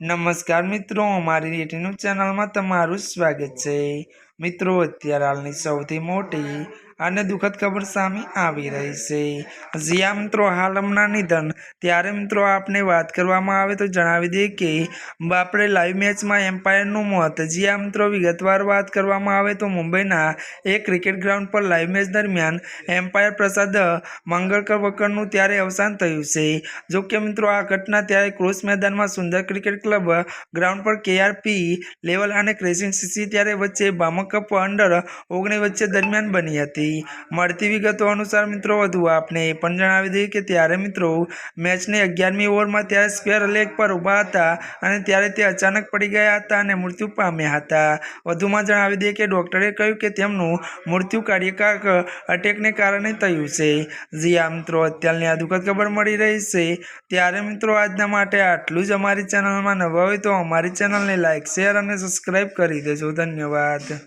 નમસ્કાર મિત્રો અમારી યુટ્યુબ ચેનલમાં તમારું સ્વાગત છે. મિત્રો, અત્યારે હાલની સૌથી મોટી અને દુઃખદ ખબર સામે આવી રહી છે. જ્યાં મિત્રો, હાલ હમણાં નિધન. ત્યારે મિત્રો, આપને વાત કરવામાં આવે તો જણાવી દઈએ કે બાપડે લાઈવ મેચમાં એમ્પાયરનું મોત. જ્યાં મિત્રો, વિગતવાર વાત કરવામાં આવે તો મુંબઈના એક ક્રિકેટ ગ્રાઉન્ડ પર લાઈવ મેચ દરમિયાન એમ્પાયર પ્રસાદ મંગળકર વકરનું ત્યારે અવસાન થયું છે. જો કે મિત્રો, આ ઘટના ત્યારે ક્રોસ મેદાનમાં સુંદર ક્રિકેટ ક્લબ ગ્રાઉન્ડ પર કેઆરપી લેવલ અને ક્રેસિંગ સીસી ત્યારે વચ્ચે બામક કપ અંડર ઓગણીસ વચ્ચે દરમિયાન બની હતી. મળતી વિગતો અનુસાર મિત્રો, વધુ આપને એ પણ જણાવી દઈએ કે ત્યારે મિત્રો મેચની અગિયારમી ઓવરમાં ત્યારે સ્ક્વેર લેગ પર ઊભા હતા અને ત્યારે તે અચાનક પડી ગયા હતા અને મૃત્યુ પામ્યા હતા. વધુમાં જણાવી દઈએ કે ડૉક્ટરે કહ્યું કે તેમનું મૃત્યુ કાર્યકાક અટેકને કારણે થયું છે. જી આ મિત્રો, અત્યારની આ દુઃખદ ખબર મળી રહી છે. ત્યારે મિત્રો, આજના માટે આટલું જ અમારી ચેનલમાં નવા હોય તો અમારી ચેનલને લાઇક શેર અને સબસ્ક્રાઈબ કરી દેજો. ધન્યવાદ.